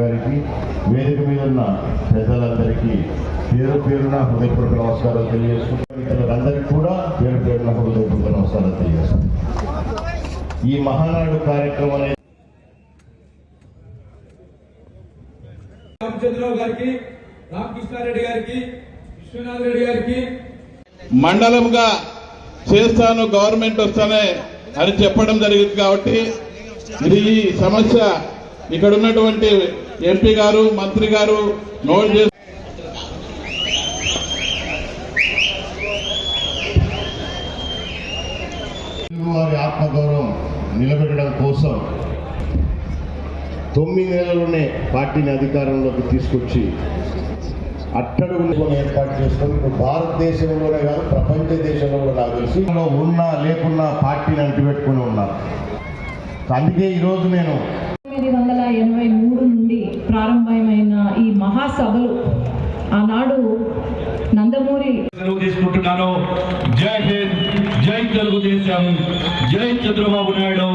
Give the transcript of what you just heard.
గారికి వేదిక మీద ఉన్న పెద్దలందరికీ పేరు పేరున హృదయపూర్వక నమస్కారాలు తెలియజేసుకుంటున్నారు అందరికీ కూడా పేరు పేరున హృదయపూర్వక నమస్కారాలు తెలియజేస్తున్నాను ఈ మహానాడు కార్యక్రమం అనేది రామచంద్రరావు గారికి రామకృష్ణారెడ్డి గారికి విశ్వనాథ్ రెడ్డి గారికి. మండలంగా చేస్తాను గవర్నమెంట్ వస్తానే అని చెప్పడం జరిగింది కాబట్టి ఇది ఈ సమస్య. ఇక్కడ ఉన్నటువంటి ఎంపీ గారు మంత్రి గారు నోట్ చేసి వారి ఆత్మగౌరవం నిలబెట్టడం కోసం తొమ్మిది నెలల్లోనే పార్టీని అధికారంలోకి తీసుకొచ్చి అట్టడుగుని ఏర్పాటు చేసుకొని ఇప్పుడు భారతదేశంలోనే కాదు ప్రపంచ దేశంలో కూడా నాకు తెలిసి ఉన్నా లేకున్నా పార్టీని అంటిపెట్టుకుని ఉన్నారు అందుకే ఈరోజు నేను తొమ్మిది వందల ఎనభై ప్రారంభమైన ఈ మహాసభలు ఆనాడు నందమూరి తీసుకుంటున్నాను. జై హింద్ జై తెలుగుదేశం జై చంద్రబాబు నాయుడు.